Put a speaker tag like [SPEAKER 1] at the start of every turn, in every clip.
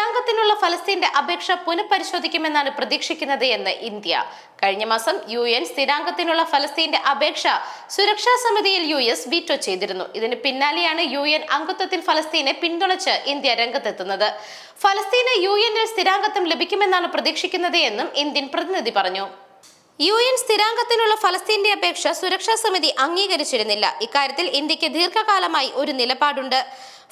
[SPEAKER 1] സ്ഥിരാംഗത്തിനുള്ള ഫലസ്തീന്റെ അപേക്ഷ പുനഃപരിശോധിക്കുമെന്നാണ് പ്രതീക്ഷിക്കുന്നത് എന്ന് ഇന്ത്യ. കഴിഞ്ഞ മാസം യു എൻ സ്ഥിരാംഗത്തിനുള്ള ഫലസ്തീന്റെ അപേക്ഷ സുരക്ഷാ സമിതിയിൽ യു എസ് വീറ്റോ ചെയ്തിരുന്നു. ഇതിന് പിന്നാലെയാണ് യു എൻ അംഗത്വത്തിൽ ഫലസ്തീനെ പിന്തുണച്ച് ഇന്ത്യ രംഗത്തെത്തുന്നത്. ഫലസ്തീന് യു എന്നിൽ സ്ഥിരാംഗത്വം ലഭിക്കുമെന്നാണ് പ്രതീക്ഷിക്കുന്നത് എന്നും ഇന്ത്യൻ പ്രതിനിധി പറഞ്ഞു. യു എൻ സ്ഥിരാംഗത്തിനുള്ള ഫലസ്തീന്റെ അപേക്ഷ സുരക്ഷാ സമിതി അംഗീകരിച്ചിരുന്നില്ല. ഇക്കാര്യത്തിൽ ഇന്ത്യയ്ക്ക് ദീർഘകാലമായി ഒരു നിലപാടുണ്ട്.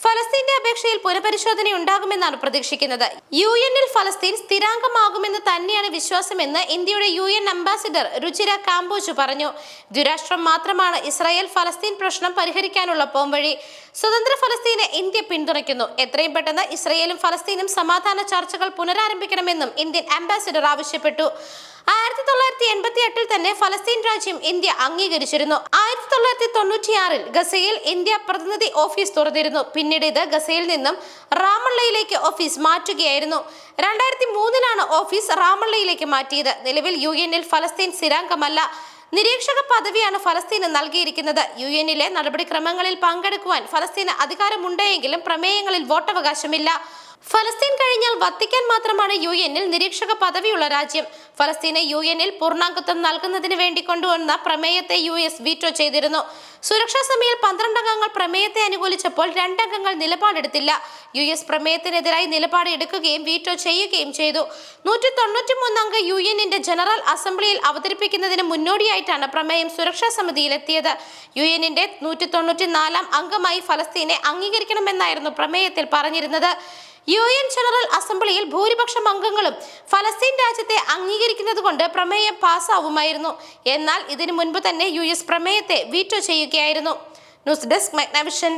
[SPEAKER 1] ഫലസ്തീന്റെ അപേക്ഷയിൽ പുനഃപരിശോധന ഉണ്ടാകുമെന്നാണ് പ്രതീക്ഷിക്കുന്നത്. യു എന്നിൽ ഫലസ്തീൻ സ്ഥിരാംഗമാകുമെന്ന് തന്നെയാണ് വിശ്വാസമെന്ന് ഇന്ത്യയുടെ U N ambassador Ruchira Kamboj പറഞ്ഞു. ദ്വിരാഷ്ട്രം മാത്രമാണ് ഇസ്രായേൽ ഫലസ്തീൻ പ്രശ്നം പരിഹരിക്കാനുള്ള പോംവഴി സ്വതന്ത്ര ഫലസ്തീനെ ഇന്ത്യ പിന്തുണയ്ക്കുന്നു. എത്രയും പെട്ടെന്ന് ഇസ്രായേലും ഫലസ്തീനും സമാധാന ചർച്ചകൾ പുനരാരംഭിക്കണമെന്നും ഇന്ത്യൻ അംബാസിഡർ ആവശ്യപ്പെട്ടു. ആയിരത്തി തൊള്ളായിരത്തി എൺപത്തി എട്ടിൽ തന്നെ ഫലസ്തീൻ രാജ്യം ഇന്ത്യ അംഗീകരിച്ചിരുന്നു. ആയിരത്തി തൊള്ളായിരത്തി തൊണ്ണൂറ്റിയാറിൽ ഗസയിൽ ഇന്ത്യ പ്രതിനിധി ഓഫീസ് തുറന്നിരുന്നു. പിന്നീട് ഇത് ഗസയിൽ നിന്നും റാമള്ളയിലേക്ക് ഓഫീസ് മാറ്റുകയായിരുന്നു. രണ്ടായിരത്തി മൂന്നിലാണ് ഓഫീസ് റാമള്ളയിലേക്ക് മാറ്റിയത്. നിലവിൽ യു എനിൽ ഫലസ്തീൻ സ്ഥിരാംഗമല്ല. നിരീക്ഷക പദവിയാണ് ഫലസ്തീന് നൽകിയിരിക്കുന്നത്. യു എന്നിലെ നടപടിക്രമങ്ങളിൽ പങ്കെടുക്കുവാൻ ഫലസ്തീന് അധികാരമുണ്ടെങ്കിലും പ്രമേയങ്ങളിൽ വോട്ടവകാശമില്ല. ഫലസ്തീൻ കഴിഞ്ഞാൽ വത്തിക്കാൻ മാത്രമാണ് യു എന്നിൽ നിരീക്ഷക പദവിയുള്ള രാജ്യം. ഫലസ്തീനെ യു എന്നിൽ പൂർണാംഗത്വം നൽകുന്നതിന് വേണ്ടി കൊണ്ടുവന്ന പ്രമേയത്തെ യു എസ് വീറ്റോ ചെയ്തിരുന്നു. സുരക്ഷാ സമിതിയിൽ പന്ത്രണ്ട് അംഗങ്ങൾ പ്രമേയത്തെ അനുകൂലിച്ചപ്പോൾ രണ്ടംഗങ്ങൾ നിലപാടെടുത്തില്ല. യു എസ് പ്രമേയത്തിനെതിരായി നിലപാട് എടുക്കുകയും വീറ്റോ ചെയ്യുകയും ചെയ്തു. നൂറ്റി തൊണ്ണൂറ്റി മൂന്നംഗ യു എന്നിന്റെ ജനറൽ അസംബ്ലിയിൽ അവതരിപ്പിക്കുന്നതിന് മുന്നോടിയായിട്ടാണ് പ്രമേയം സുരക്ഷാ സമിതിയിൽ എത്തിയത് യു എന്നിന്റെ നൂറ്റി തൊണ്ണൂറ്റി നാലാം അംഗമായി ഫലസ്തീനെ അംഗീകരിക്കണമെന്നായിരുന്നു പ്രമേയത്തിൽ പറഞ്ഞിരുന്നത്. യു എൻ ജനറൽ അസംബ്ലിയിൽ ഭൂരിപക്ഷം അംഗങ്ങളും ഫലസ്തീൻ രാജ്യത്തെ അംഗീകരിക്കുന്നത് കൊണ്ട് പ്രമേയം പാസ്സാവുമായിരുന്നു. എന്നാൽ ഇതിനു മുൻപ് തന്നെ യു എസ് പ്രമേയത്തെ വീറ്റോ ചെയ്യുകയായിരുന്നു. News desk മെഗ്നവിഷൻ.